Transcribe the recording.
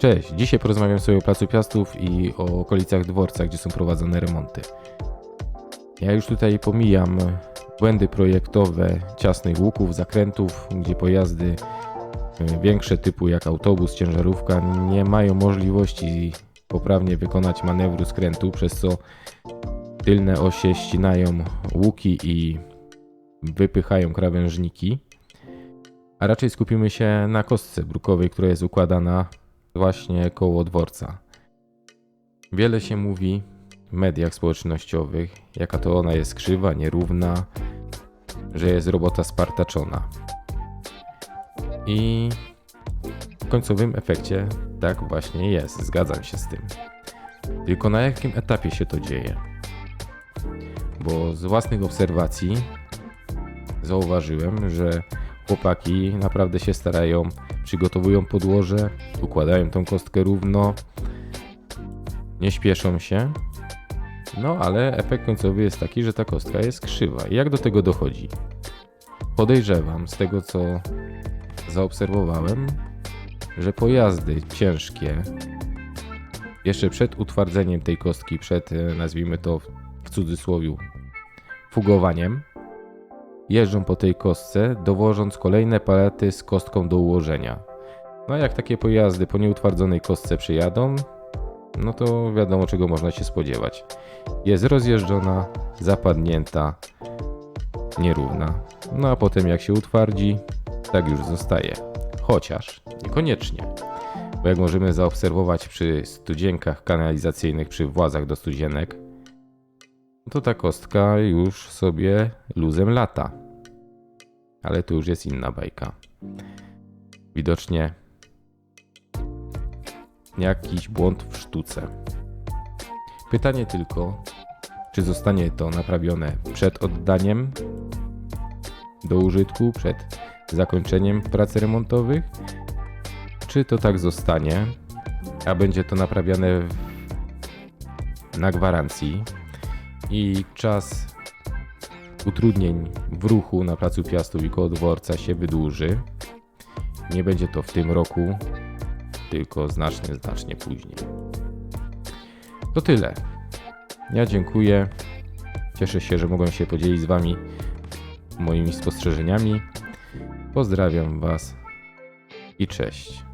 Cześć, dzisiaj porozmawiam sobie o Placu Piastów i o okolicach dworca, gdzie są prowadzone remonty. Ja już tutaj pomijam błędy projektowe ciasnych łuków, zakrętów, gdzie pojazdy y, większe typu jak autobus, ciężarówka nie mają możliwości poprawnie wykonać manewru skrętu, przez co tylne osie ścinają łuki i wypychają krawężniki. A raczej skupimy się na kostce brukowej, która jest układana właśnie koło dworca. Wiele się mówi w mediach społecznościowych, jaka to ona jest krzywa, nierówna, że jest robota spartaczona. I w końcowym efekcie tak właśnie jest, zgadzam się z tym. Tylko na jakim etapie się to dzieje? Bo z własnych obserwacji zauważyłem, że chłopaki naprawdę się starają, przygotowują podłoże, układają tą kostkę równo, nie śpieszą się. No ale efekt końcowy jest taki, że ta kostka jest krzywa. I jak do tego dochodzi? Podejrzewam z tego, co zaobserwowałem, że pojazdy ciężkie, jeszcze przed utwardzeniem tej kostki, przed e, nazwijmy to w- cudzysłowie fugowaniem, jeżdżą po tej kostce, dowożąc kolejne palety z kostką do ułożenia. No jak takie pojazdy po nieutwardzonej kostce przyjadą, no to wiadomo czego można się spodziewać. Jest rozjeżdżona, zapadnięta, nierówna. No a potem jak się utwardzi, tak już zostaje. Chociaż niekoniecznie. Bo jak możemy zaobserwować przy studzienkach kanalizacyjnych, przy włazach do studzienek, to ta kostka już sobie luzem lata. Ale to już jest inna bajka. Widocznie jakiś błąd w sztuce. Pytanie tylko, czy zostanie to naprawione przed oddaniem do użytku, przed zakończeniem prac remontowych, czy to tak zostanie, a będzie to naprawiane na gwarancji i czas utrudnień w ruchu na placu Piastów i koło dworca się wydłuży. Nie będzie to w tym roku, tylko znacznie, znacznie później. To tyle. Ja dziękuję. Cieszę się, że mogłem się podzielić z Wami moimi spostrzeżeniami. Pozdrawiam Was i cześć.